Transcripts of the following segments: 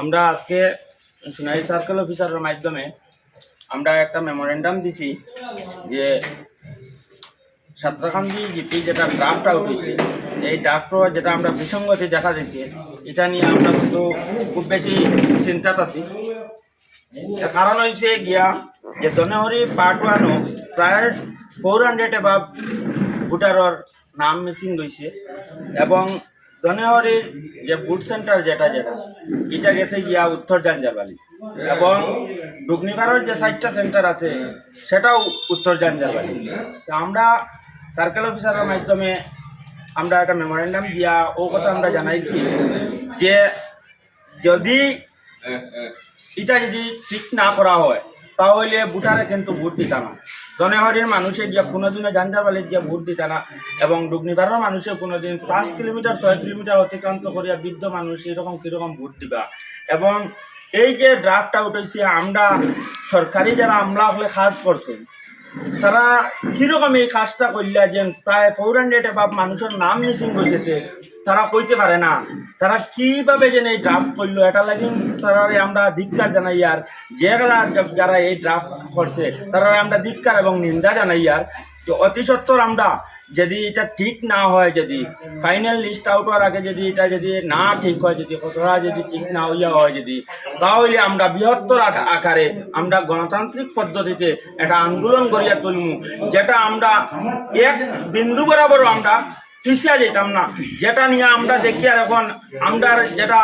আমরা আজকে সোনারি সার্কেল অফিসারের মাধ্যমে আমরা একটা মেমোরেন্ডাম দিছি যে সাতরাকান্দি জিপি যেটা ড্রাফট আউট হয়েছে এই ড্রাফট যেটা আমরা বিসঙ্গতি দেখা দিয়েছি এটা নিয়ে আমরা কিন্তু খুব বেশি চিন্তাত আছি। কারণ হয়েছে গিয়া যে দনেহরি পার্ট ওয়ানও প্রায় ফোর হান্ড্রেড এবাব ভোটারর নাম মিসিং গৈছে এবং দনেহরির যে বুট সেন্টার যেটা যেটা, এটা গেছে গিয়া উত্তর জাঞ্জাবালি এবং ডুগনিপাড়ার যে সাইটটা সেন্টার আছে, সেটাও উত্তর জাঞ্জাবালি তো আমরা সার্কেল অফিসারের মাধ্যমে আমরা একটা মেমোরেন্ডাম দিয়া ও কথা আমরা জানাইছি যে যদি এটা যদি ঠিক না করা হয় তাহলে ভোটারে কিন্তু ভোট দিত না। দনেহরির মানুষে গিয়া কোনোদিনও জাঞ্জাবালিত গিয়া ভোট দিত না এবং ডুগনিবারের মানুষে কোনোদিন পাঁচ কিলোমিটার, ছয় কিলোমিটার অতিক্রান্ত করিয়া বৃদ্ধ মানুষ এরকম কীরকম ভোট দিবা। এবং এই যে ড্রাফটটা উঠেছে আমরা সরকারি যারা আমলা হলে কাজ করছে তারা কীরকম এই কাজটা করলে যে প্রায় ফোর হান্ড্রেড এবার মানুষের নাম মিসিং করতেছে তারা কইতে পারে না। তারা কীভাবে যেন এই ড্রাফট করল? এটা লাগে তারা আমরা ধিক্কার জানাই আর যে যারা- এই ড্রাফট করছে, তারা আমরা ধিক্কার এবং নিন্দা জানাই আর। তো অতি সত্বর আমরা যদি এটা ঠিক না হয় যদি ফাইনাল লিস্ট আউট হওয়ার আগে যদি এটা যদি না ঠিক হয়, যদি খসড়া যদি ঠিক না হইয়া হয় যদি, তাহলে আমরা বৃহত্তর আকারে আমরা গণতান্ত্রিক পদ্ধতিতে এটা আন্দোলন করিয়া তুলমু, যেটা আমরা এক বিন্দু বরাবর আমরা পিছিয়ে যেতাম না। যেটা নিয়ে আমরা দেখি আর এখন আমরা যেটা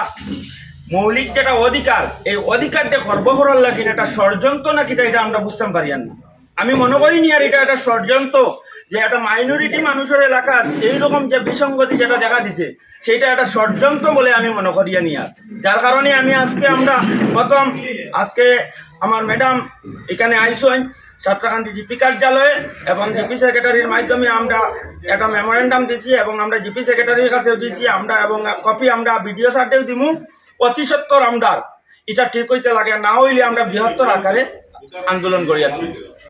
মৌলিক যেটা অধিকার, এই অধিকারটা খর্ব করার লাগে এটা ষড়যন্ত্র নাকি, এটা আমরা বুঝতে পারি না। আমি মনে করি নি আর এটা একটা ষড়যন্ত্র যে একটা মাইনরিটি মানুষের এলাকার এইরকম যে বিসঙ্গতি যেটা দেখা দিছে সেটা একটা ষড়যন্ত্র বলে আমি মনে করি নি আর। যার কারণে আমি আজকে আমরা প্রথম আজকে আমার ম্যাডাম এখানে আইসেন সাতরাকান্দি জিপি কার্যালয়ে এবং জিপি সেক্রেটারির মাধ্যমে আমরা একটা মেমোরেন্ডাম দিছি এবং আমরা জিপি সেক্রেটারির কাছেও দিছি, আমরা এবং কপি আমরা বিডিও সার্টেও দিমু। অতি আমরা এটা ঠিক হইতে লাগে, না হইলে আমরা বৃহত্তর আকারে আন্দোলন করিয়া